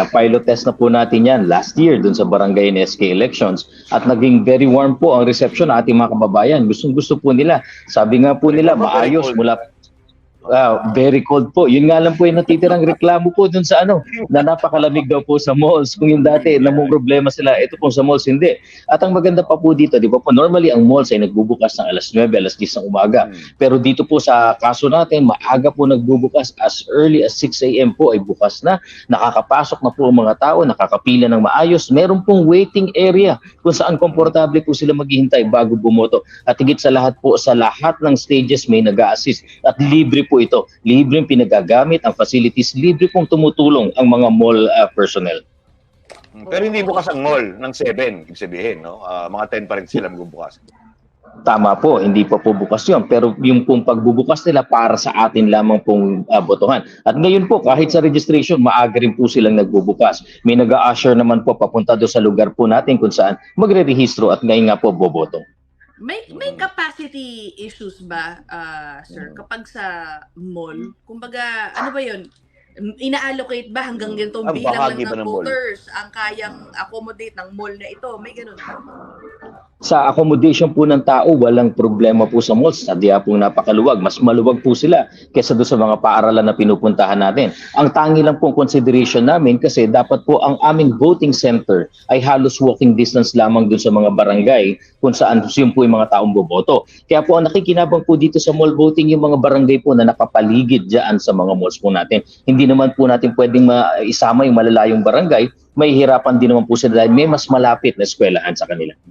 na pilot test na po natin yan last year dun sa barangay and SK elections at naging very warm po ang reception ng ating mga kababayan. Gustong gusto po nila. Sabi nga po nila, maayos mula Ah, very cold po. Yun nga lang po yung natitirang reklamo po dun sa ano, na napakalamig daw po sa malls. Kung yung dati, namong problema sila, ito po sa malls, hindi. At ang maganda pa po dito, di ba po, normally ang malls ay nagbubukas ng alas 9, alas 10 ng umaga. Pero dito po sa kaso natin, maaga po nagbubukas as early as 6 a.m. po ay bukas na. Nakakapasok na po ang mga tao, nakakapila ng maayos. Meron pong waiting area kung saan komportable po sila maghihintay bago bumoto. At higit sa lahat po, sa lahat ng stages may nag assist At libre po ito. Libreng pinagagamit ang facilities. Libre pong tumutulong ang mga mall uh, personnel. Hmm, Pero hindi bukas ang mall ng 7, ibig sabihin, no? Ah, mga 10 pa rin sila magbubukas. Tama po, hindi pa po bukas yun. Pero yung pong pagbubukas nila para sa atin lamang pong uh, botohan. At ngayon po, kahit sa registration, maaga rin po silang nagbubukas. May nag-a-usher naman po papunta doon sa lugar po natin kung saan magre-rehistro at ngayon nga po boboto. May may capacity issues ba, ah, sir, kapag sa mall? Kumbaga, ano ba 'yun? Ina-allocate ba hanggang ganitong Ang bilang lang ba ng ng mall? voters ang kayang accommodate ng mall na ito? May ganun. Sa accommodation po ng tao, walang problema po sa malls. Sadya po napakaluwag. Mas maluwag po sila kesa doon sa mga paaralan na pinupuntahan natin. Ang tangi lang pong consideration namin kasi dapat po ang aming voting center ay halos walking distance lamang doon sa mga barangay kung saan yun po yung mga taong boboto. Kaya po ang nakikinabang po dito sa mall voting yung mga barangay po na nakapaligid dyan sa mga malls po natin. Hindi naman po natin pwedeng ma- isama yung malalayong barangay. May hirapan din naman po sila dahil may mas malapit na eskwelahan sa kanila.